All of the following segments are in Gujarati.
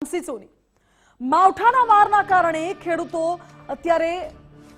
સોની માવઠાના મારના કારણે ખેડૂતો અત્યારે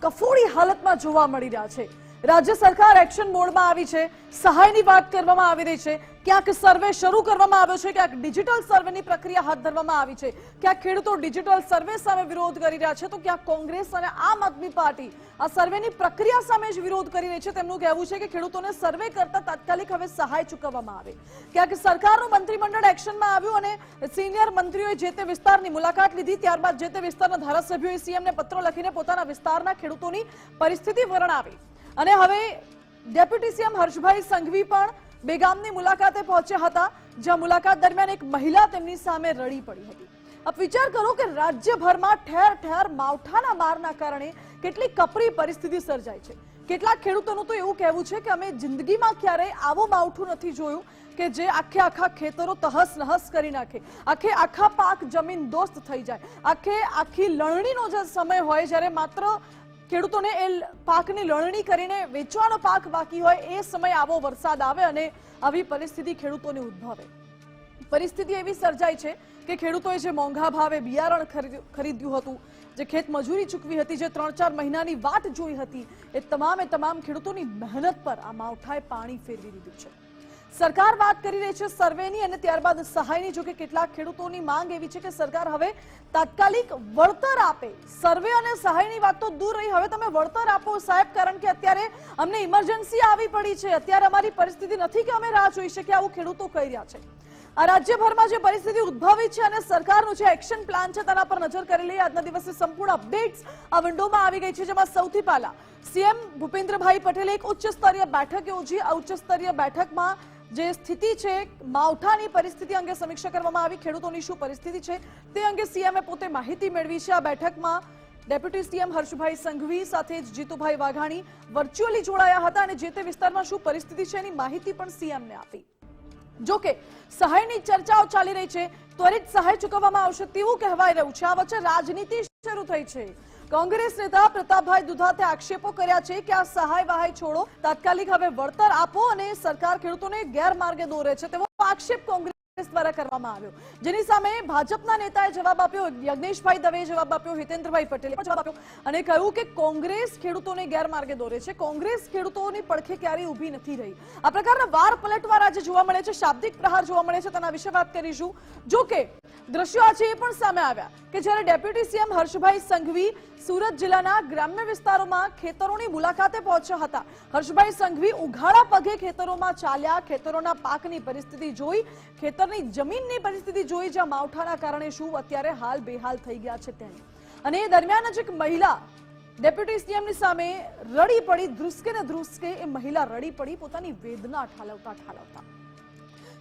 કફોડી હાલતમાં જોવા મળી રહ્યા છે. રાજ્ય સરકાર એક્શન મોડમાં આવી છે. સહાયની વાત કરવામાં આવી રહી છે. ક્યાંક સર્વે શરૂ કરવામાં આવ્યો છે, ક્યાંક ડિજિટલ સર્વેની પ્રક્રિયા હાથ ધરવામાં આવી છે. ક્યાંક ખેડૂતો ડિજિટલ સર્વે સામે વિરોધ કરી રહ્યા છે, તો ક્યાંક કોંગ્રેસ અને આમ આદમી પાર્ટી આ સર્વેની પ્રક્રિયા સામે જ વિરોધ કરી રહી છે. તેમનું કહેવું છે કે ખેડૂતોને સર્વે કરતા તાત્કાલિક હવે સહાય ચૂકવવામાં આવે. ક્યાંક સરકારનું મંત્રીમંડળ એક્શનમાં આવ્યું અને સિનિયર મંત્રીઓએ જે તે વિસ્તારની મુલાકાત લીધી, ત્યારબાદ જે તે વિસ્તારના ધારાસભ્યોએ સીએમને પત્રો લખીને પોતાના વિસ્તારના ખેડૂતોની પરિસ્થિતિ વર્ણવી. અને હવે ડેપ્યુટી સીએમ હર્ષભાઈ સંઘવી પણ બેગામની મુલાકાતે પહોંચ્યા હતા, જ્યાં મુલાકાત દરમિયાન એક મહિલા તેમની સામે રડી પડી હતી. આપ વિચાર કરો કે રાજ્યભરમાં ઠેર ઠેર માવઠાના મારના કારણે કેટલી કપરી પરિસ્થિતિ સર્જાય છે. કેટલાક ખેડૂતોનું તો એવું કહેવું છે કે અમે જિંદગીમાં ક્યારેય આવું માવઠું નથી જોયું કે જે આખે આખા ખેતરો તહસ નહસ કરી નાખે. આખે આખા પાક જમીન દોસ્ત થઈ જાય. આખે આખી લણણીનો જે સમય હોય જ્યારે માત્ર ખેડૂતોને એ પાકની લણણી કરીને વેચવાનો પાક બાકી હોય એ સમય આવો વરસાદ આવે અને આવી પરિસ્થિતિ ખેડૂતોને ઉદ્ભવે. પરિસ્થિતિ એવી સર્જાઈ છે કે ખેડૂતોએ જે મોંઘા ભાવે બિયારણ ખરીદ્યું- હતું, જે ખેત મજૂરી ચૂકવી હતી, જે ત્રણ ચાર મહિનાની વાટ જોઈ હતી, એ તમામે તમામ ખેડૂતોની મહેનત પર આ માવઠાએ પાણી ફેરવી દીધું છે. સરકાર વાત કરી રહી છે સર્વેની અને ત્યારબાદ સહાયની. જોકે કેટલાક ખેડૂતોની માંગ એવી છે કે સરકાર હવે તાત્કાલિક વળતર આપે. સર્વે અને સહાયની વાત તો દૂર રહી. હવે તમે વળતર આપો સાહેબ, કારણ કે અત્યારે અમને ઇમરજન્સી આવી પડી છે. અત્યારે અમારી પરિસ્થિતિ નથી કે અમે રાહ જોઈ શકીએ, આવું ખેડૂતો કહી રહ્યા છે. આ રાજ્યભરમાં જે પરિસ્થિતિ ઉદ્ભવી છે અને સરકારનું જે એક્શન પ્લાન છે તેના પર નજર કરી લઈએ. આજના દિવસે સંપૂર્ણ અપડેટ્સ આ વિન્ડોમાં આવી ગઈ છે, જેમાં સૌથી પહેલા સીએમ ભૂપેન્દ્રભાઈ પટેલે એક ઉચ્ચ સ્તરીય બેઠક યોજી. આ ઉચ્ચ સ્તરીય બેઠકમાં જે સ્થિતિ છે, માવઠાની પરિસ્થિતિ અંગે સમીક્ષા કરવામાં આવી, ખેડૂતોની શું પરિસ્થિતિ છે, તે અંગે સીએમએ પોતે માહિતી મેળવી છે. આ બેઠકમાં ડેપ્યુટી સીએમ હર્ષભાઈ સંઘવી સાથે જ જીતુભાઈ વાઘાણી વર્ચ્યુઅલી જોડાયા હતા અને જે તે વિસ્તારમાં શું પરિસ્થિતિ છે એની માહિતી પણ સીએમને આપી. જો કે, સહાયની ચર્ચાઓ ચાલી રહી છે, ત્વરિત સહાય ચૂકવવામાં આવશે તેવું કહેવાય રહ્યું છે. આ વચ્ચે રાજનીતિ શરૂ થઈ છે. કોંગ્રેસ નેતા પ્રતાપભાઈ દુધાતે આક્ષેપો કર્યા છે કે આ સહાય વહાય છોડો તાત્કાલિક હવે વળતર આપો અને સરકાર ખેડૂતોને ગેરમાર્ગે દોરે છે તેવો આક્ષેપ કોંગ્રેસ દ્વારા કરવામાં આવ્યો. જેની સામે ભાજપના નેતાએ જવાબ આપ્યો, યજ્ઞેશભાઈ દવે જવાબ આપ્યો, હિતેન્દ્રભાઈ પટેલે જવાબ આપ્યો અને કહ્યું કે કોંગ્રેસ ખેડૂતોને ગેરમાર્ગે દોરે છે. કોંગ્રેસ ખેડૂતોની પડખે ક્યારેય ઊભી નથી રહી. આ પ્રકારના વાર પલટવાર આજે જોવા મળે છે, શાબ્દિક પ્રહાર જોવા મળે છે. તેના વિશે વાત કરીશું. જો કે, દ્રશ્યો આજે એ પણ સામે આવ્યા કે જ્યારે ડેપ્યુટી સીએમ હર્ષભાઈ સંઘવી સુરત જિલ્લાના ગ્રામ્ય વિસ્તારોમાં ખેતરોની મુલાકાતે પહોંચ્યા હતા. હર્ષભાઈ સંઘવી ઉઘાડા પગે ખેતરોમાં ચાલ્યા, ખેતરોના પાકની પરિસ્થિતિ જોઈ ખેતરની જમીનની પરિસ્થિતિ જોઈ જ્યાં માવઠાના કારણે શું, અત્યારે હાલ બેહાલ થઈ ગયા છે તેની અને એ દરમિયાન જ એક મહિલા ડેપ્યુટી સીએમની સામે રડી પડી, ધ્રુસકે ને ધ્રુસકે એ મહિલા રડી પડી, પોતાની વેદના ઠાલવતા ઠાલવતા.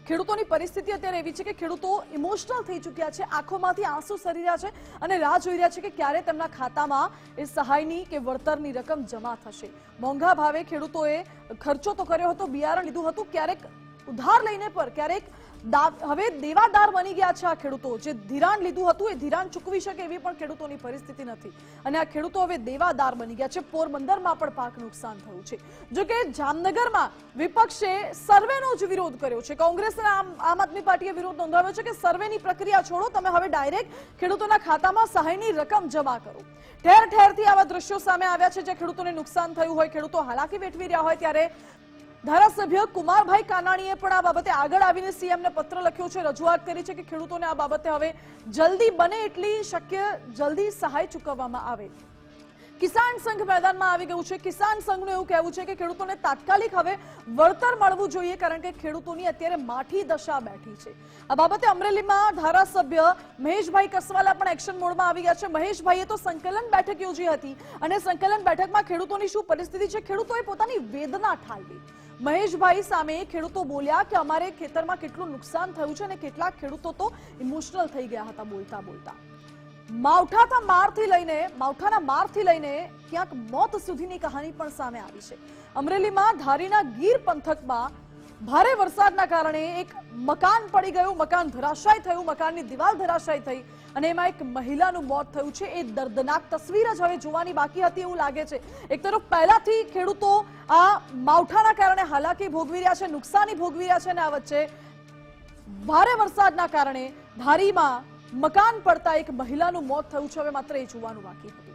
ખેડૂતોની પરિસ્થિતિ અત્યારે એવી છે કે ખેડૂતો ઇમોશનલ થઈ ચૂક્યા છે, આંખોમાંથી આંસુ સરી રહ્યા છે અને રાહ જોઈ રહ્યા છે કે ક્યારે તેમના ખાતામાં એ સહાયની કે વળતરની રકમ જમા થશે. મોંઘા ભાવે ખેડૂતોએ ખર્ચો તો કર્યો હતો, બિયારણ લીધું હતું, ક્યારેક ઉધાર લઈને પર, ક્યારેક હવે દેવાદાર બની ગયા છે આ ખેડૂતો. જે ધિરાણ લીધું હતું એ ધિરાણ ચૂકવી શકે એવી પણ ખેડૂતોની પરિસ્થિતિ નથી. અને આ ખેડૂતો હવે દેવાદાર બની ગયા છે. પોરબંદરમાં પણ પાક નુકસાન થયું છે. જો કે જામનગરમાં વિપક્ષે સર્વેનો જ વિરોધ કર્યો છે. કોંગ્રેસ આમ આદમી પાર્ટીએ વિરોધ નોંધાવ્યો છે કે સર્વેની પ્રક્રિયા છોડો, તમે હવે ડાયરેક્ટ ખેડૂતોના ખાતામાં સહાયની રકમ જમા કરો. ઠેર ઠેરથી આવા દ્રશ્યો સામે આવ્યા છે, જે ખેડૂતોને નુકસાન થયું હોય, ખેડૂતો હાલાકી વેઠવી રહ્યા હોય ત્યારે ધારાસભ્ય કુમારભાઈ કાનાણીએ પણ આ બાબતે આગળ આવીને સીએમને પત્ર લખ્યો છે, રજૂઆત કરી છે કે ખેડૂતોને આ બાબતે હવે જલ્દી બને એટલી શક્ય જલ્દી સહાય ચૂકવવામાં આવે. કિસાન સંઘ મેદાનમાં આવી ગયું છે. કિસાન સંઘનું એવું કહેવું છે કે ખેડૂતોને તાત્કાલિક હવે વળતર મળવું જોઈએ કારણ કે ખેડૂતોની અત્યારે માઠી દશા બેઠી છે. આ બાબતે અમરેલીમાં ધારાસભ્ય મહેશભાઈ કસવાલા પણ એક્શન મોડમાં આવી ગયા છે. મહેશભાઈએ તો સંકલન બેઠક યોજી હતી અને સંકલન બેઠકમાં ખેડૂતોની શું પરિસ્થિતિ છે? ખેડૂતોએ પોતાની વેદના ઠાલવી. મહેશભાઈ સામે ખેડૂતો બોલ્યા કે અમારે ખેતરમાં કેટલું નુકસાન થયું છે અને કેટલાક ખેડૂતો તો ઇમોશનલ થઈ ગયા હતા બોલતા બોલતા. માવઠાના મારથી લઈને, માવઠાના મારથી લઈને ક્યાંક મોત સુધીની કહાની પણ સામે આવી છે. અમરેલીમાં ધારીના ગીર પંથકમાં ભારે વરસાદના કારણે એક મકાન પડી ગયું, મકાન ધરાશાય થયું, મકાનની દિવાલ ધરાશાય થઈ. અને એમાં એક મહિલાનું મોત થયું છે. એ દર્દનાક તસવીર જ હવે જોવાની બાકી હતી એવું લાગે છે. એક તરફ પહેલાથી ખેડૂતો આ માવઠાના કારણે હાલાકી ભોગવી રહ્યા છે, નુકસાની ભોગવી રહ્યા છે અને આ વચ્ચે ભારે વરસાદના કારણે ધારીમાં મકાન પડતા એક મહિલાનું મોત થયું છે. હવે માત્ર એ જોવાનું બાકી હતું.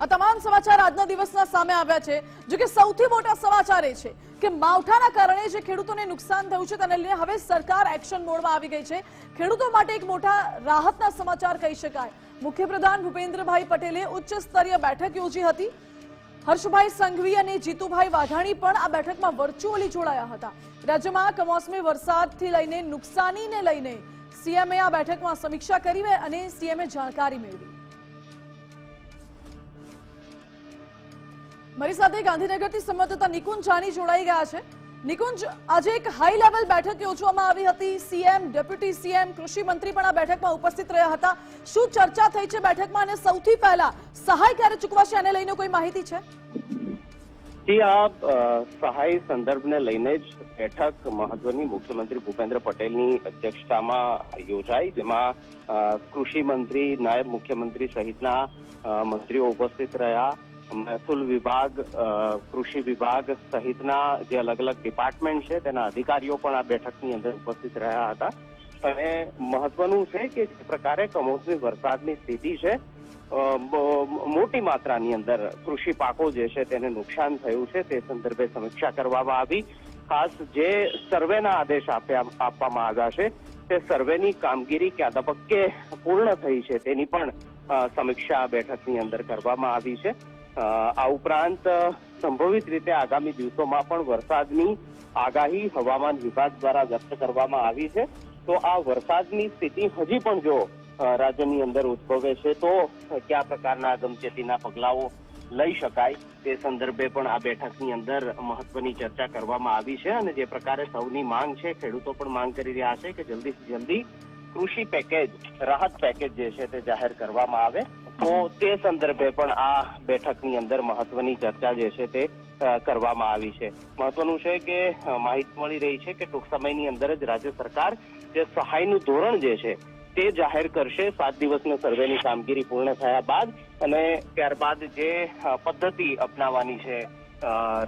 આ તમામ સમાચાર આજના દિવસના સામે આવ્યા છે. જો કે સૌથી મોટા સમાચાર એ છે કે માવઠાના કારણે જે ખેડૂતોને નુકસાન થયું છે તેને લઈને હવે સરકાર એક્શન મોડમાં આવી ગઈ છે. ખેડૂતો માટે એક મોટા રાહતના સમાચાર કહી શકાય. મુખ્યપ્રધાન ભૂપેન્દ્રભાઈ પટેલે ઉચ્ચ સ્તરીય બેઠક યોજી હતી. હર્ષભાઈ સંઘવી અને જીતુભાઈ વાઘાણી પણ આ બેઠકમાં વર્ચ્યુઅલી જોડાયા હતા. રાજ્યમાં કમોસમી વરસાદથી લઈને નુકસાનીને લઈને સીએમએ આ બેઠકમાં સમીક્ષા કરી અને સીએમએ જાણકારી મેળવી. મારી સાથે ગાંધીનગરથી સંવાદદાતા નિકુંજ જાની જોડાઈ ગયા છે. નિકુંજ, આજે એક હાઈ લેવલ બેઠક યોજવામાં આવી હતી. સીએમ ડેપ્યુટી સીએમ કૃષિ મંત્રી પણ આ બેઠકમાં ઉપસ્થિત રહ્યા હતા. શું ચર્ચા થઈ છે બેઠકમાં અને સૌથી પહેલા સહાય ક્યારે ચૂકવાશે એને લઈને કોઈ માહિતી છે? જી, આ સહાય સંદર્ભને લઈને જ બેઠક મહત્વની મુખ્યમંત્રી ભૂપેન્દ્ર પટેલની અધ્યક્ષતામાં યોજાઈ, જેમાં કૃષિ મંત્રી, નાયબ મુખ્યમંત્રી સહિતના મંત્રીઓ ઉપસ્થિત રહ્યા. મહેસૂલ વિભાગ કૃષિ વિભાગ સહિતના જે અલગ અલગ ડિપાર્ટમેન્ટ છે, તેના અધિકારીઓ પણ આ બેઠકની અંદર ઉપસ્થિત રહ્યા હતા. અને મહત્વનું છે કે જે પ્રકારે કમોસમી વરસાદની સ્થિતિ છે મોટી માત્રાની અંદર કૃષિ પાકો જે છે તેને નુકસાન થયું છે, તે સંદર્ભે સમીક્ષા કરવામાં આવી. ખાસ જે સર્વેના આદેશ આપ્યા, આપવામાં આવ્યા છે, તે સર્વેની કામગીરી કયા તબક્કે પૂર્ણ થઈ છે તેની પણ સમીક્ષા બેઠકની અંદર કરવામાં આવી છે. આ ઉપરાંત સંભવિત રીતે આગામી દિવસોમાં પણ વરસાદની આગાહી હવામાન વિભાગ દ્વારા વ્યક્ત કરવામાં આવી છે. તો આ વરસાદની સ્થિતિ હજી પણ જો રાજ્યની અંદર ઉદ્ભવે છે, તો કયા પ્રકારના અગમચેતીના પગલાઓ લઈ શકાય? તે સંદર્ભે પણ આ બેઠકની અંદર મહત્વની ચર્ચા કરવામાં આવી છે અને જે પ્રકારે સૌની માંગ છે, ખેડૂતો પણ માંગ કરી રહ્યા છે કે જલ્દીથી જલ્દી કૃષિ પેકેજ, રાહત પેકેજ જે છે તે જાહેર કરવામાં આવે. તો તે સંદર્ભે પણ આ બેઠકની અંદર મહત્વની ચર્ચા જે છે તે કરવામાં આવી છે. મહત્વનું છે કે માહિતી મળી રહી છે કે ટૂંક સમયની અંદર જ રાજ્ય સરકાર જે સહાયનું ધોરણ જે છે તે જાહેર કરશે. સાત દિવસના સર્વેની કામગીરી પૂર્ણ થયા બાદ અને ત્યારબાદ જે પદ્ધતિ અપનાવવાની છે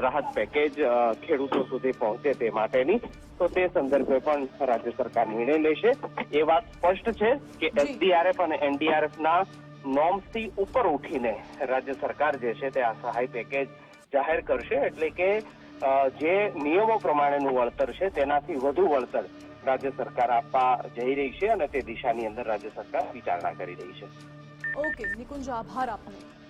રાહત પેકેજ ખેડૂતો સુધી પહોંચે તે માટેની તો તે સંદર્ભે પણ રાજ્ય સરકાર નિર્ણય લેશે. એ વાત સ્પષ્ટ છે કે એસડીઆરએફ અને એનડીઆરએફ ના નોર્મ્સથી ઉપર ઉઠીને રાજ્ય સરકાર જે છે તે આ સહાય પેકેજ જાહેર કરશે એટલે કે જે નિયમો પ્રમાણેનું વળતર છે તેનાથી વધુ વળતર રાજ્ય સરકાર આપવા જઈ રહી છે અને તે દિશાની અંદર રાજ્ય સરકાર વિચારણા કરી રહી છે. ઓકે નિકુંજ, આભાર આપનો.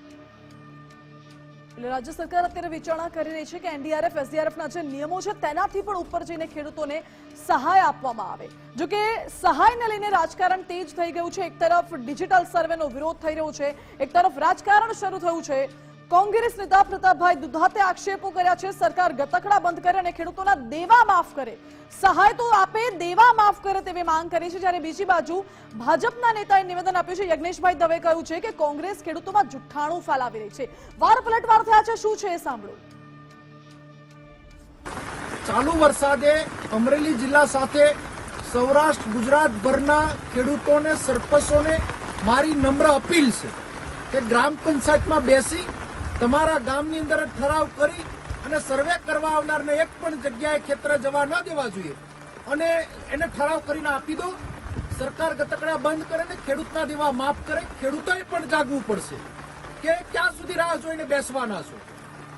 એટલે રાજ્ય સરકાર અત્યારે વિચારણા કરી રહી છે કે એનડીઆરએફ, એસડીઆરએફના જે નિયમો છે તેનાથી પણ ઉપર જઈને ખેડૂતોને સહાય આપવામાં આવે. જો કે સહાયને લઈને રાજકારણ તેજ થઈ ગયું છે. એક તરફ ડિજિટલ સર્વેનો વિરોધ થઈ રહ્યો છે. એક તરફ રાજકારણ શરૂ થયું છે. કોંગ્રેસ નેતા પ્રતાપભાઈ દુધાતે આક્ષેપો કર્યા છે, સરકાર ગતકડા બંધ કરે અને ખેડૂતોના દેવા માફ કરે. સહાય તો આપે, દેવા માફ કરે તેવી માંગ કરી છે. જ્યારે બીજી બાજુ ભાજપના નેતાએ નિવેદન આપ્યું છે, યજ્ઞેશભાઈ દવે કહ્યું છે કે કોંગ્રેસ ખેડૂતોમાં જુઠ્ઠાણું ફેલાવી રહી છે. વાર પલટવાર થયા છે, શું છે એ સાંભળો. ચાલુ વરસાદે અમરેલી જિલ્લા સાથે સૌરાષ્ટ્ર ગુજરાતભરના ખેડૂતોને, સરપંચોને મારી નમ્ર અપીલ છે કે ગ્રામ પંચાયતમાં બેસી તમારા ગામની અંદર ઠરાવ કરી અને સર્વે કરવા આવનારને એક પણ જગ્યાએ ખેતરે જવા ન દેવા જોઈએ. અને એને ઠરાવ કરીને આપી દો. સરકાર ગતકડા બંધ કરે ને ખેડૂતના દેવા માફ કરે. ખેડૂતોએ પણ જાગવું પડશે કે ક્યાં સુધી રાહ જોઈને બેસવાના છો?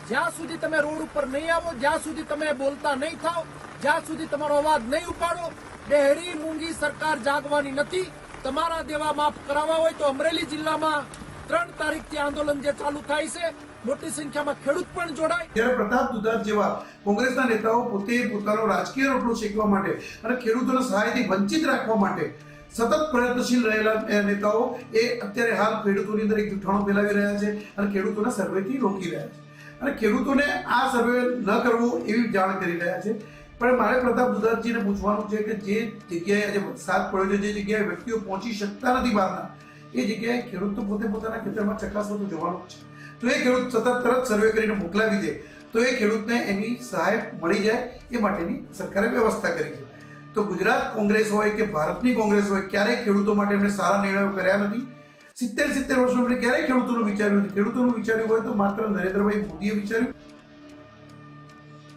જ્યાં સુધી તમે રોડ ઉપર નહીં આવો, જ્યાં સુધી તમે બોલતા નહીં થાઓ, જ્યાં સુધી તમારો અવાજ નહીં ઉપાડો, ડેહરી મૂંગી સરકાર જાગવાની નથી. તમારા દેવા માફ કરાવવા હોય તો અમરેલી જિલ્લામાં ત્રણ તારીખથી આંદોલન જે ચાલુ થાય છે, મોટી સંખ્યામાં ખેડૂત પણ જોડાય. જ્યારે પ્રતાપ દુધાત જેવા કોંગ્રેસના નેતાઓ પોતે પોતાનો રાજકીય રોટલો શેકવા માટે અને ખેડૂતોને સહાયથી વંચિત રાખવા માટે સતત પ્રયત્નશીલ રહેલા નેતાઓ એ અત્યારે હાલ ખેડૂતોની અંદર એક જૂઠાણો ફેલાવી રહ્યા છે અને ખેડૂતોને સર્વેથી રોકી રહ્યા છે. અને ખેડૂતોને આ સર્વે ન કરવો એવી જાણ કરી રહ્યા છે. પણ મારે પ્રતાપ દુધાતજીને પૂછવાનું છે કે જે જગ્યાએ આજે વરસાદ પડ્યો છે, જે જગ્યાએ વ્યક્તિઓ પહોંચી શકતા નથી બહારના એ જગ્યાએ ખેડૂત તો પોતે પોતાના ખેતરમાં ચકાસવા તો જવાનું છે. તો એ ખેડૂત સતત તરત સર્વે કરીને મોકલાવી દે, તો એ ખેડૂતને એની સહાય મળી જાય, એ માટેની સરકારે વ્યવસ્થા કરી છે. તો ગુજરાત કોંગ્રેસ હોય કે ભારતની કોંગ્રેસ હોય, ક્યારેય ખેડૂતો માટે એમણે સારા નિર્ણયો કર્યા નથી. સિત્તેર સિત્તેર વર્ષો ક્યારેય ખેડૂતોનું વિચાર્યું નથી. ખેડૂતોનું વિચાર્યું હોય તો માત્ર નરેન્દ્રભાઈ મોદીએ વિચાર્યું.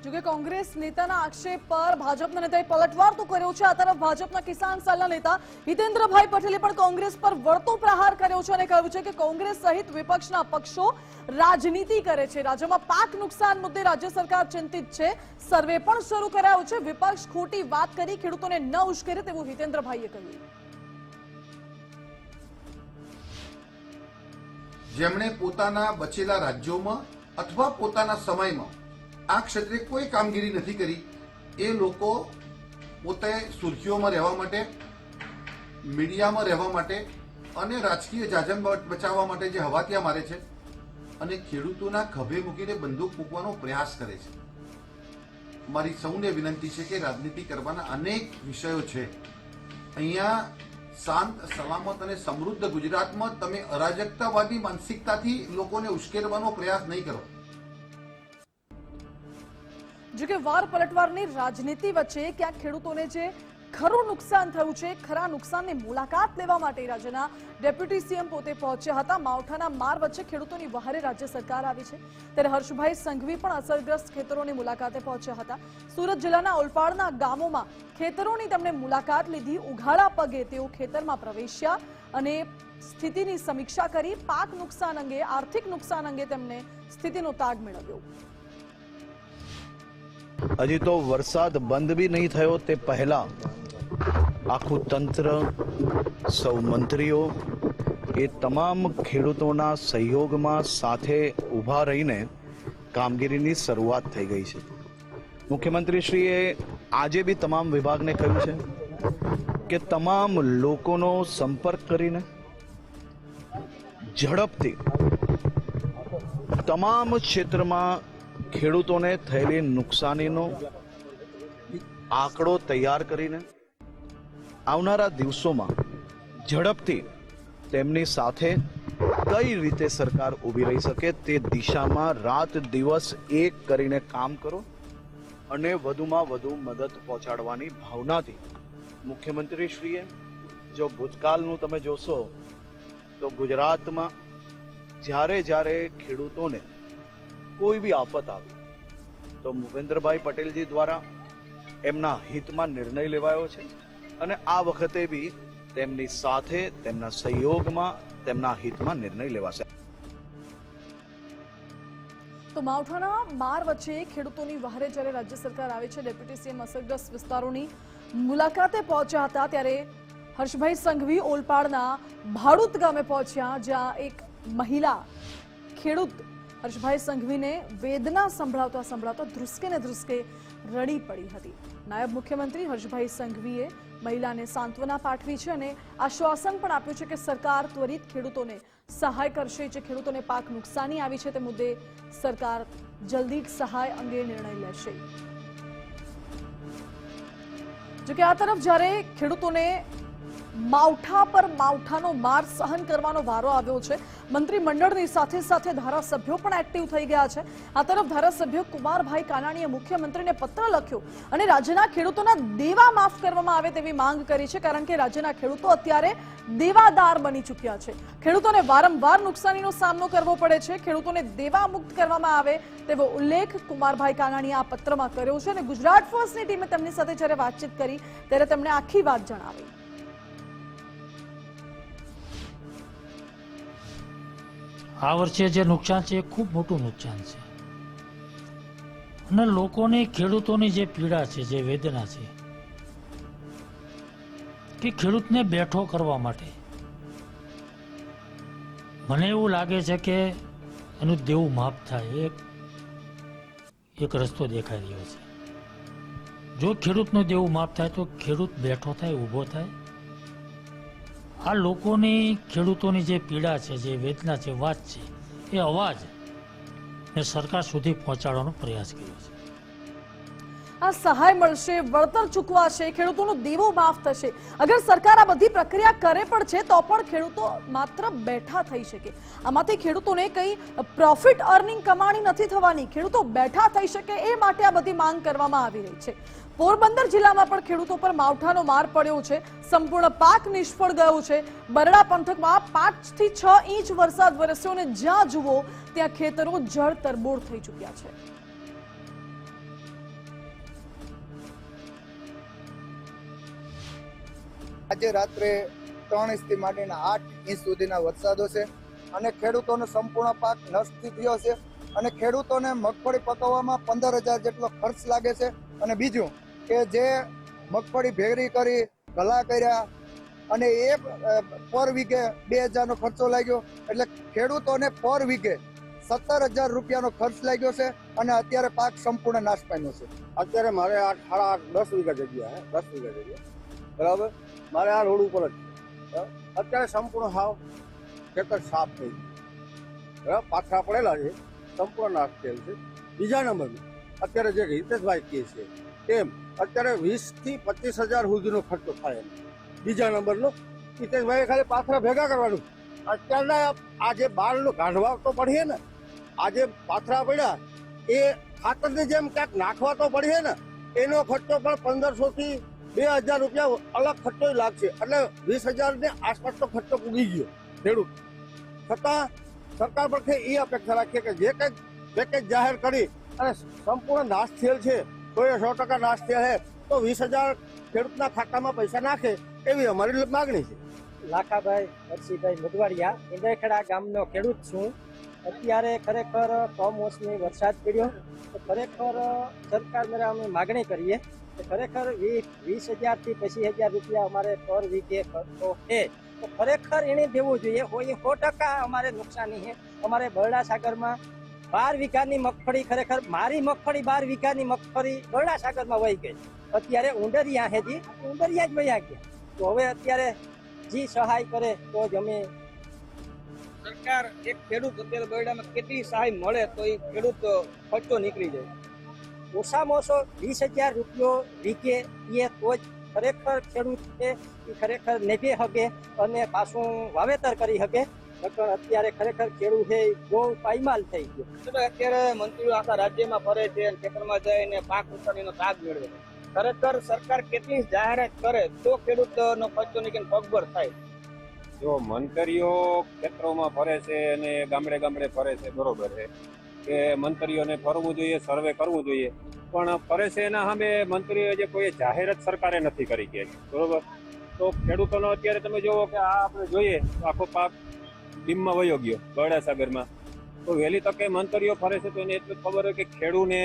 જોકે કોંગ્રેસ નેતાના આક્ષેપ પર ભાજપના નેતાએ પલટવાર તો કર્યો છે. આ તરફ ભાજપના કિસાન સેલના નેતા હિતેન્દ્રભાઈ પટેલે પણ કોંગ્રેસ પર વળતો પ્રહાર કર્યો છે અને કહ્યું છે કે કોંગ્રેસ સહિત વિપક્ષના પક્ષો રાજનીતિ કરે છે. રાજ્યમાં પાક નુકસાન મુદ્દે રાજ્ય સરકાર ચિંતિત છે. સર્વે પણ શરૂ કરાયો છે. વિપક્ષ ખોટી વાત કરી, ખેડૂતોને ન ઉશ્કેરે તેવું હિતેન્દ્રભાઈએ કહ્યું. જેમણે પોતાના બચેલા રાજ્યોમાં અથવા પોતાના સમયમાં આ ક્ષેત્રે કોઈ કામગીરી નથી કરી. એ લોકો પોતે સુર્ખીઓમાં રહેવા માટે, મીડિયામાં રહેવા માટે અને રાજકીય જાજમ બચાવવા માટે જે હવાતિયા મારે છે અને ખેડૂતોના ખભે મૂકીને બંદૂક મૂકવાનો પ્રયાસ કરે છે. મારી સૌને વિનંતી છે કે રાજનીતિ કરવાના અનેક વિષયો છે. અહીંયા શાંત, સલામત અને સમૃદ્ધ ગુજરાતમાં તમે અરાજકતાવાદી માનસિકતાથી લોકોને ઉશ્કેરવાનો પ્રયાસ નહીં કરો. જો કે વાર પલટવારની રાજનીતિ વચ્ચે ક્યાંક ખેડૂતોને જે ખરું નુકસાન થયું છે, ખરા નુકસાનની મુલાકાત લેવા માટે રાજ્યના ડેપ્યુટી સીએમ પોતે પહોંચ્યા હતા. માવઠાના માર વચ્ચે ખેડૂતોની વહારે રાજ્ય સરકાર આવી છે. ત્યારે હર્ષભાઈ સંઘવી પણ અસરગ્રસ્ત ખેતરોની મુલાકાતે પહોંચ્યા હતા. સુરત જિલ્લાના ઓલપાડના ગામોમાં ખેતરોની તેમણે મુલાકાત લીધી. ઉઘાડા પગે તેઓ ખેતરમાં પ્રવેશ્યા અને સ્થિતિની સમીક્ષા કરી. પાક નુકસાન અંગે, આર્થિક નુકસાન અંગે તેમને સ્થિતિનો તાગ મેળવ્યો. હજી તો વરસાદ બંધ બી નહીં થયો તે પહેલા આખું તંત્ર, સૌ મંત્રીઓ એ તમામ ખેડૂતોના સહયોગમાં સાથે ઊભા રહીને કામગીરીની શરૂઆત થઈ ગઈ છે. મુખ્યમંત્રીશ્રીએ આજે બી તમામ વિભાગને કહ્યું છે કે તમામ લોકોનો સંપર્ક કરીને ઝડપથી તમામ ક્ષેત્રમાં ખેડૂતોને થયેલી નુકસાનીનો આંકડો તૈયાર કરીને આવનારા દિવસોમાં ઝડપથી તેમની સાથે કઈ રીતે સરકાર ઊભી રહી શકે તે દિશામાં રાત દિવસ એક કરીને કામ કરો અને વધુમાં વધુ મદદ પહોંચાડવાની ભાવનાથી મુખ્યમંત્રીશ્રીએ જો ભૂતકાળનું તમે જોશો તો ગુજરાતમાં જ્યારે જ્યારે ખેડૂતોને કોઈ બી આફત આવે, તો ભૂપેન્દ્રભાઈ પટેલજી દ્વારા એમના હિતમાં નિર્ણય લેવાયો છે અને આ વખતે બી તેમની સાથે, તેમના સહયોગમાં, તેમના હિતમાં નિર્ણય લેવાશે. તો માવઠાના માર વચ્ચે ખેડૂતોની વહારે જ્યારે રાજ્ય સરકાર આવે છે, ડેપ્યુટી સીએમ અસરગ્રસ્ત વિસ્તારોની મુલાકાતે પહોંચ્યા હતા, ત્યારે હર્ષભાઈ સંઘવી ઓલપાડના ભાડુત ગામે પહોંચ્યા, જ્યાં એક મહિલા ખેડૂત હર્ષભાઈ સંઘવીને વેદના સંભળાવતા સંભળાવતા ધ્રુસકે ને ધ્રુસકે રડી પડી હતી. નાયબ મુખ્યમંત્રી હર્ષભાઈ સંઘવીએ મહિલાને સાંત્વના પાઠવી છે અને આશ્વાસન પણ આપ્યું છે કે સરકાર ત્વરિત ખેડૂતોને સહાય કરશે. જે ખેડૂતોને પાક નુકસાની આવી છે તે મુદ્દે સરકાર જલ્દી સહાય અંગે નિર્ણય લેશે. જોકે આ તરફ જ્યારે ખેડૂતોને માવઠા પર માવઠાનો માર સહન કરવાનો વારો આવ્યો છે. મંત્રીમંડળની સાથે સાથે ધારાસભ્યો પણ એક્ટિવ થઈ ગયા છે. આ તરફ ધારાસભ્ય કુમારભાઈ કાનાણીએ મુખ્યમંત્રીને પત્ર લખ્યો અને રાજ્યના ખેડૂતોના દેવા માફ કરવામાં આવે તેવી માંગ કરી છે, કારણ કે રાજ્યના ખેડૂતો અત્યારે દેવાદાર બની ચૂક્યા છે. ખેડૂતોને વારંવાર નુકસાનીનો સામનો કરવો પડે છે. ખેડૂતોને દેવા મુક્ત કરવામાં આવે તેવો ઉલ્લેખ કુમારભાઈ કાનાણીએ આ પત્રમાં કર્યો છે અને ગુજરાત ફર્સ્ટની ટીમે તેમની સાથે જ્યારે વાતચીત કરી, ત્યારે તેમણે આખી વાત જણાવી. આ વર્ષે જે નુકસાન છે એ ખૂબ મોટું નુકસાન છે. અને લોકોની, ખેડૂતોની જે પીડા છે, જે વેદના છે, કે ખેડૂતને બેઠો કરવા માટે. મને એવું લાગે છે કે એનું દેવું માફ થાય એક એક રસ્તો દેખાઈ રહ્યો છે. જો ખેડૂતનું દેવું માફ થાય, તો ખેડૂત બેઠો થાય, ઊભો થાય આ લોકોની ખેડૂતોની જે પીડા છે, જે વેદના છે, વાત છે, એ અવાજ ને સરકાર સુધી પહોંચાડવાનો પ્રયાસ કર્યો છે. આ સહાય મળશે, વળતર ચૂકવાશે, ખેડૂતોનો દેવો માફ થશે. અગર સરકાર આ બધી પ્રક્રિયા કરે પણ છે, તો પણ ખેડૂતો માત્ર બેઠા થઈ શકે. આમાંથી ખેડૂતોને કંઈ પ્રોફિટ અર્નિંગ કમાણી નથી થવાની. ખેડૂતો બેઠા થઈ શકે, એ માટે આ બધી માંગ કરવામાં આવી રહી છે. પોરબંદર જિલ્લામાં પણ ખેડૂતો પર માવઠાનો માર પડ્યો છે. સંપૂર્ણ પાક નિષ્ફળ ગયો છે. બરડા પંથકમાં પાંચથી છ ઇંચ વરસાદ વરસ્યો અને જ્યાં જુઓ ત્યાં ખેતરો જળ તરબોળ થઈ ચૂક્યા છે. આજે રાત્રે ત્રણ ઇંચથી માંડીને આઠ ઇંચ સુધીના વરસાદો છે અને ખેડૂતોનો સંપૂર્ણ પાક નષ્ટ ગયો છે અને ખેડૂતોને મગફળી પકવવામાં પંદર હજાર જેટલો ખર્ચ લાગે છે અને બીજું કે જે મગફળી ભેગરી કરી, ગલા કર્યા અને એ પર વીઘે બે હજારનો ખર્ચો લાગ્યો. એટલે ખેડૂતોને પર વીઘે સત્તર હજાર રૂપિયાનો ખર્ચ લાગ્યો છે અને અત્યારે પાક સંપૂર્ણ નાશ પામ્યો છે. અત્યારે મારે આઠ સાડા આઠ, દસ વીઘા જગ્યા હે દસ વીઘા જગ્યા. બરાબર? મારે આ રોડ ઉપર જ અત્યારે સંપૂર્ણ હાવ ખેતર સાફ થઈ ગયું. બરાબર? પાછા પડેલા છે, સંપૂર્ણ નાશ થયેલ છે. બીજા નંબરનું અત્યારે જે હિતેશભાઈ કહે છે તેમ અત્યારે વીસથી પચીસ હજાર સુધીનો ખર્ચો થાય. બીજા નંબરનો. હિતેશભાઈએ ખાલી પાથરા ભેગા કરવાનું. અત્યારના આ જે બારનું કાઢવા તો પડીએ ને, આ જે પાથરા પડ્યા, એ ખાતરની જેમ ક્યાંક નાખવા તો પડીએ ને, એનો ખર્ચો પણ પંદરસો થી બે હજાર રૂપિયા અલગ ખર્ચો લાગશે. એટલે વીસ હજાર ને આસપાસનો ખર્ચો પૂગી ગયો. ખેડૂત. છતાં સરકાર પરથી એ અપેક્ષા રાખીએ કે જે કંઈક પેકેજ જાહેર કરી, અને સંપૂર્ણ નાશ થયેલ છે તો સો ટકા નાશ થયા છે. તો વીસ હજાર ખેડૂતના ખાતામાં પૈસા નાખે એવી અમારી માગણી છે. લાખાભાઈ હરસિભાઈ મુદવાડિયા ઇન્દ્રખેડા ગામનો ખેડૂત છું. અત્યારે ખરેખર કમોસમી વરસાદ પડ્યો. તો ખરેખર સરકાર દ્વારા અમે માગણી કરીએ. કે ખરેખર વીસ વીસ હજારથી પચીસ હજાર રૂપિયા અમારે પર વીકે ખર્ચો છે. તો ખરેખર એને દેવું જોઈએ. હોય સો ટકા અમારે નુકસાની છે. અમારે બરડા સાગરમાં બાર વીઘાની મગફળી ખરેખર મારી મગફળી બાર વીઘાની મગફળી ગરડા સાગરમાં વહી ગઈ. અત્યારે ઉંડરિયા હેજી ઉંડરિયા જ વયા ગયા. તો હવે અત્યારે જી સહાય કરે તો જ અમે સરકાર એક ખેડૂત અત્યારે બરડામાં કેટલી સહાય મળે તો એ ખેડૂત ખર્ચો નીકળી જાય. ઓછામાં ઓછો વીસ હજાર રૂપિયો વીકે એ તો જ ખરેખર ખેડૂત છે એ ખરેખર નેભી શકે અને પાછું વાવેતર કરી શકે નકર અત્યારે ખરેખર ખેડૂત છે એ બહુ પાયમાલ થઈ ગયો. અત્યારે મંત્રીઓ આખા રાજ્યમાં ફરે છે અને ખેતરમાં જઈને પાક નુકસાનીનો તાગ મેળવે છે. ખરેખર સરકાર કેટલી જાહેરાત કરે તો ખેડૂતનો ખર્ચો નીકળીને પગભર થાય. જો મંત્રીઓ ખેતરોમાં ફરે છે અને ગામડે ગામડે ફરે છે બરોબર છે કે મંત્રીઓને ફરવું જોઈએ સર્વે કરવું જોઈએ પણ ફરે છે એના સામે મંત્રીઓ જે કોઈ જાહેરાત સરકારે નથી કરી કે બરોબર? તો ખેડૂતોનો અત્યારે તમે જુઓ કે આ આપણે જોઈએ તો આખો પાક ડીમમાં વયો ગયો, બરડાસાગરમાં. તો વહેલી તકે મંતરીઓ ફરે છે, તો એને એટલું ખબર હોય કે ખેડૂને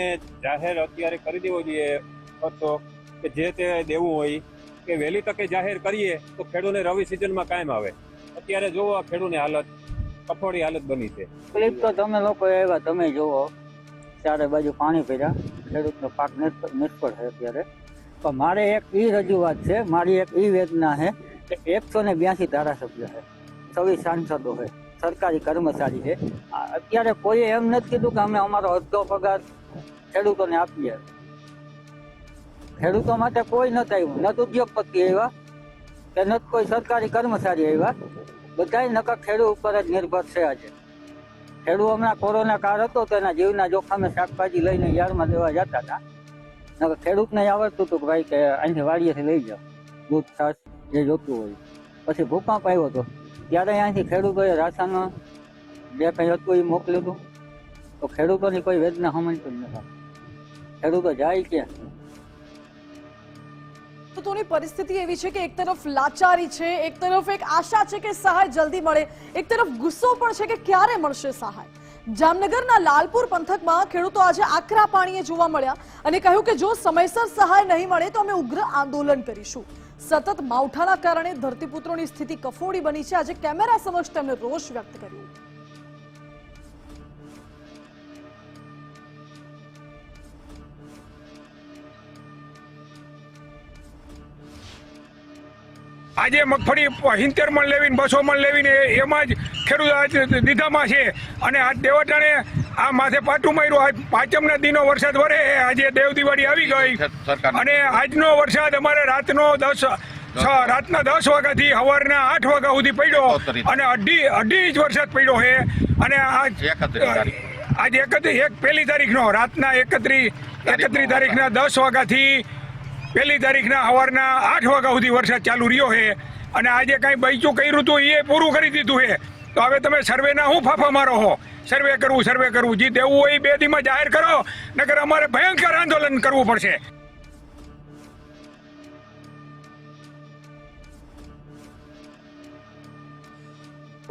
જાહેર અત્યારે કરી દેવો જોઈએ. ખર્ચો કે જે તે દેવું હોય, કે વહેલી તકે જાહેર કરીએ, તો ખેડૂને રવિ સિઝનમાં કાયમ આવે. અત્યારે જોવો આ ખેડૂની હાલત, કફોડી હાલત બની છે. ક્લિપ તો તમે લોકો આવ્યા, તમે જુઓ, ચારે બાજુ પાણી ભર્યા, ખેડૂતનો પાક નિષ્ફળ છે અત્યારે. પણ મારે એક ઈ રજૂઆત છે, મારી એક ઈ વેદના છે કે એકસો ને બ્યાસી ધારાસભ્ય છે. છવ્વીસ સાંસદો છે, સરકારી કર્મચારી છે. અત્યારે કોઈએ એમ નથી કીધું કે અમે અમારો અડધો પગાર ખેડૂતોને આપીએ. ખેડૂતો માટે કોઈ નથી આવ્યું નથી ઉદ્યોગપતિ આવ્યા કે નથી કોઈ સરકારી કર્મચારી આવ્યા. બધા નકર ખેડૂત ઉપર જ નિર્ભર છે આજે. ખેડૂત હમણાં કોરોના કાળ હતો તો એના જીવના જોખમે શાકભાજી લઈને યાર્ડમાં દેવા જતા હતા. નકર ખેડૂતને આવડતું હતું કે ભાઈ કે અહીંથી વાડીએથી લઈ જાઓ. દૂધ, છાશ, જે જોતું હોય. પછી ભૂકંપ આવ્યો હતો ત્યારે અહીંયાથી ખેડૂતોએ રાશન જે કંઈ હતું એ મોકલ્યું હતું, તો ખેડૂતોની કોઈ વેદના સમજતું જ નથી. ખેડૂતો જાય ક્યાં? ખેડૂતોની પરિસ્થિતિ એવી છે કે એક તરફ લાચારી છે, એક તરફ એક આશા છે કે સહાય જલ્દી મળે, એક તરફ ગુસ્સો પણ છે કે ક્યારે મળશે સહાય? જામનગરના લાલપુર પંથકમાં ખેડૂતો આજે આકરા પાણીએ જોવા મળ્યા અને કહ્યું કે જો સમયસર સહાય નહીં મળે તો અમે ઉગ્ર આંદોલન કરીશું. સતત માવઠાના કારણે ધરતીપુત્રોની સ્થિતિ કફોડી બની છે. આજે કેમેરા સમક્ષ તેમણે રોષ વ્યક્ત કર્યો. આજે મગફળી સિત્તેર મણ લેવીને બસો મણ લેવીને એમાં જ ખેડૂત આજ દીધામાં છે. અને આજ દેવટાણે આ માથે પાટું માર્યું. આજ પાંચમના દિનો વરસાદ વરે આજે દેવ દિવાળી આવી ગઈ. અને આજનો વરસાદ અમારે રાતનો દસ રાતના દસ વાગ્યાથી સવારના આઠ વાગ્યા સુધી પડ્યો. અને અઢી અઢી ઇંચ વરસાદ પડ્યો છે. અને આજ આજે એકત્રીસ એક પહેલી તારીખનો રાતના એકત્રીસ એકત્રીસ તારીખના દસ વાગ્યાથી પહેલી તારીખના સવારના આઠ વાગ્યા સુધી વરસાદ ચાલુ રહ્યો છે અને આજે કાંઈ બૈચું કર્યું હતું એ પૂરું કરી દીધું છે. તો હવે તમે સર્વેના શું ફાફા મારો હો સર્વે કરવું સર્વે કરવું. જે દેવું હોય બે દીમાં જાહેર કરો, નકર અમારે ભયંકર આંદોલન કરવું પડશે.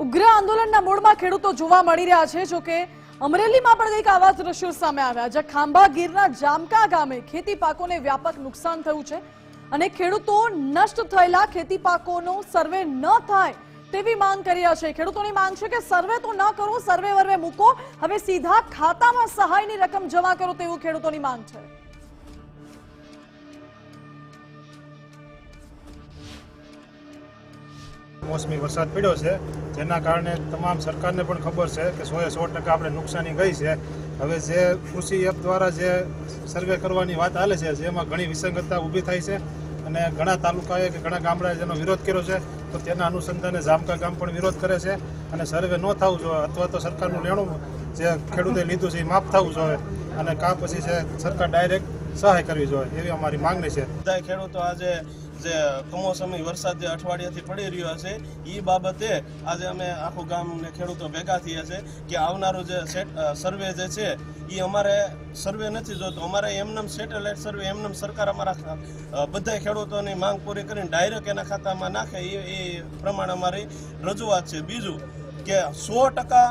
ઉગ્ર આંદોલનના મૂળમાં ખેડૂતો જોવા મળી રહ્યા છે, જોકે અમરેલીમાં પણ કંઈક આવા દ્રશ્યો સામે આવ્યા, જ્યાં ખાંભા ગીરના જામકા ગામે ખેતી પાકોને વ્યાપક નુકસાન થયું છે અને ખેડૂતો નષ્ટ થયેલા ખેતી પાકોનો સર્વે ન થાય તેવી માંગ કરી રહ્યા છે. ખેડૂતોની માંગ છે કે સર્વે તો ન કરો, સર્વે વર્વે મૂકો. હવે સીધા ખાતામાં સહાયની રકમ જમા કરો તેવું ખેડૂતોની માંગ છે. મોસમી વરસાદ પડ્યો છે, જેના કારણે તમામ સરકારને પણ ખબર છે કે સો એ સો ટકા આપણે નુકસાની ગઈ છે. હવે જે કૃષિ એપ દ્વારા જે સર્વે કરવાની વાત ચાલે છે, જેમાં ઘણી વિસંગતતા ઊભી થાય છે અને ઘણા તાલુકાએ કે ઘણા ગામડાએ જેનો વિરોધ કર્યો છે, તો તેના અનુસંધાને જામકા ગામ પણ વિરોધ કરે છે અને સર્વે ન થવું જોઈએ અથવા તો સરકારનું લેણું જે ખેડૂતે લીધું છે એ માફ થવું જોઈએ અને કાં પછી છે, સરકાર ડાયરેક્ટ સહાય કરવી જોઈએ, એવી અમારી માંગણી છે. બધા ખેડૂતો આજે જે કમોસમી વરસાદ જે અઠવાડિયાથી પડી રહ્યો છે એ બાબતે આજે અમે આખું ગામ ને ખેડૂતો ભેગા થયા છે કે આવનારું જે સર્વે જે છે એ અમારે સર્વે નથી જોતો. અમારે એમનેમ સેટેલાઇટ સર્વે, એમનેમ સરકાર અમારા બધા ખેડૂતોની માંગ પૂરી કરીને ડાયરેક્ટ એના ખાતામાં નાખે. એ એ પ્રમાણે અમારી રજૂઆત છે. બીજું કે સો ટકા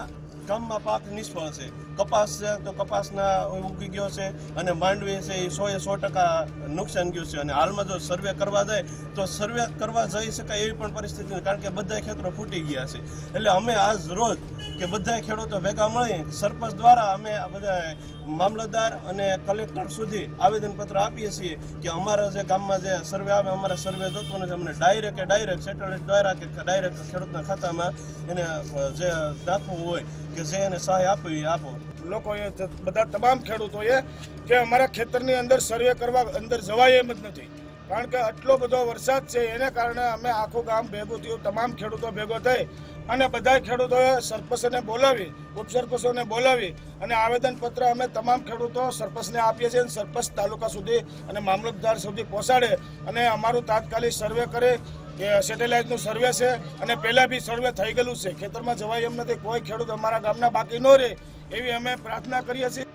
ગામમાં પાક નિષ્ફળ છે. કપાસ છે, તો કપાસના ઉગી ગયો છે અને માંડવી છે, એ સો એ સો ટકા નુકસાન ગયું છે. અને હાલમાં જો સર્વે કરવા જાય, તો સર્વે કરવા જઈ શકાય એવી પણ પરિસ્થિતિ કારણ કે બધા ખેતરો ફૂટી ગયા છે. એટલે અમે આજ રોજ કે બધા ખેડૂતો ભેગા મળી સરપંચ દ્વારા અમે બધા મામલતદાર અને કલેક્ટર સુધી આવેદનપત્ર આપીએ છીએ કે અમારા જે ગામમાં જે સર્વે આવે, અમારા સર્વે થતો નથી અમને ડાયરેક્ટ ડાયરેક્ટ સેટેલાઇટ દ્વારા કે ડાયરેક્ટ ખેડૂતના ખાતામાં એને જે રાખવું હોય કે જે એને સહાય આપવી આપો. લોકોએ બધા તમામ ખેડૂતોએ કે અમારા ખેતરની અંદર સર્વે કરવા અંદર જવાય એમ જ નથી. કારણ કે આટલો બધો વરસાદ છે, એને કારણે અમે આખું ગામ ભેગું થયું, તમામ ખેડૂતો ભેગો થઈ અને બધા ખેડૂતોએ સરપંચને બોલાવી, ઉપસરપંચોને બોલાવી અને આવેદનપત્ર અમે તમામ ખેડૂતો સરપંચને આપીએ છીએ અને સરપંચ તાલુકા સુધી અને મામલતદાર સુધી પહોંચાડે અને અમારું તાત્કાલિક સર્વે કરે કે સેટેલાઇટનું સર્વે છે અને પહેલાં બી સર્વે થઈ ગયેલું છે. ખેતરમાં જવાય એમ નથી. કોઈ ખેડૂત અમારા ગામના બાકી ન રહે. એવી અમે પ્રાર્થના કરીએ છીએ.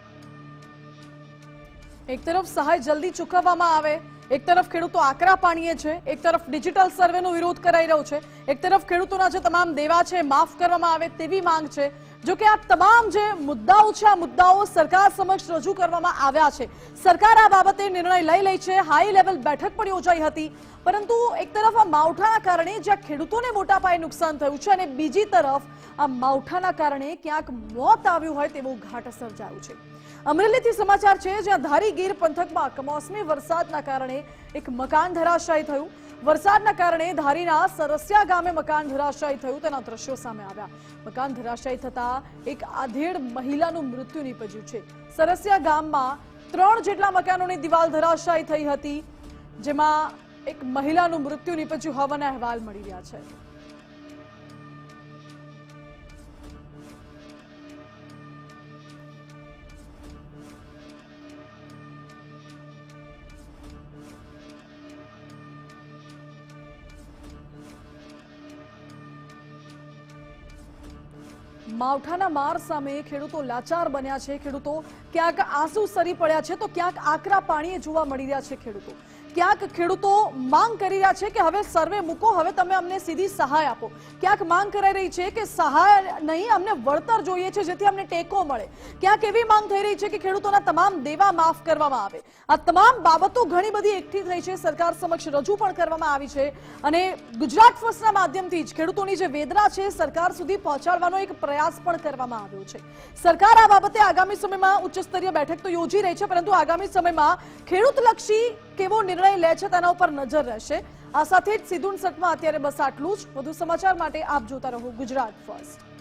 એક તરફ સહાય જલ્દી ચૂકવવામાં આવે, એક તરફ ખેડૂતો આકરા પાણીએ છે, એક તરફ ડિજિટલ સર્વેનો વિરોધ કરાઈ રહ્યો છે, એક તરફ ખેડૂતોના જે તમામ દેવા છે માફ કરવામાં આવે તેવી માંગ છે. જો કે આ તમામ જે મુદ્દાઓ છે, આ મુદ્દાઓ સરકાર સમક્ષ રજૂ કરવામાં આવ્યા છે. સરકાર આ બાબતે નિર્ણય લઈ લઈ છે, હાઈ લેવલ બેઠક પણ યોજાઈ હતી. પરંતુ એક તરફ આ માવઠાના કારણે જ્યાં ખેડૂતોને મોટા પાયે નુકસાન થયું છે અને બીજી તરફ આ માવઠાના કારણે ક્યાંક મોત આવ્યું હોય તેવું ઘાટ સર્જાયું છે. અમરેલીથી સમાચાર છે, જ્યાં ધારી ગીર પંથકમાં કમોસમી વરસાદના કારણે એક મકાન ધરાશાયી થયું. વરસાદના કારણે ધારીના સરસિયા ગામે મકાન ધરાશાયી થયું. તેના દ્રશ્યો સામે આવ્યા. મકાન ધરાશાયી થતા એક આધેડ મહિલાનું મૃત્યુ નીપજ્યું છે. સરસિયા ગામમાં ત્રણ જેટલા મકાનોની દિવાલ ધરાશાયી થઈ હતી, જેમાં એક મહિલાનું મૃત્યુ નીપજ્યું હોવાના અહેવાલ મળી રહ્યા છે. માવઠાના માર સામે ખેડૂતો લાચાર બન્યા છે. ખેડૂતો ક્યાંક આંસુ સરી પડ્યા છે તો ક્યાંક આકરા પાણીએ જોવા મળી રહ્યા છે ખેડૂતો. ક્યાંક ખેડૂતો માંગ કરી રહ્યા છે કે હવે સર્વે મૂકો, હવે તમે અમને સીધી સહાય આપો. ક્યાંક માંગ કરાઈ રહી છે કે સહાય નહીં, અમને વળતર જોઈએ છે જેથી અમને ટેકો મળે. ક્યાંક એવી માંગ થઈ રહી છે કે ખેડૂતોના તમામ દેવા માફ કરવામાં આવે. આ તમામ બાબતો ઘણી બધી એકઠી થઈ છે, સરકાર સમક્ષ રજૂ પણ કરવામાં આવી છે. અને ગુજરાત ફર્સ્ટના માધ્યમથી જ ખેડૂતોની જે વેદના છે, સરકાર સુધી પહોંચાડવાનો એક પ્રયાસ પણ કરવામાં આવ્યો છે. સરકાર આ બાબતે આગામી સમયમાં ઉચ્ચ સ્તરીય બેઠક તો યોજી રહી છે, પરંતુ આગામી સમયમાં ખેડૂતલક્ષી કેવો નિર્ણય લે છે તેના ઉપર નજર રહેશે. આ સાથે જ સીધું સટમાં અત્યારે બસ આટલું જ. વધુ સમાચાર માટે આપ જોતા રહો ગુજરાત ફર્સ્ટ.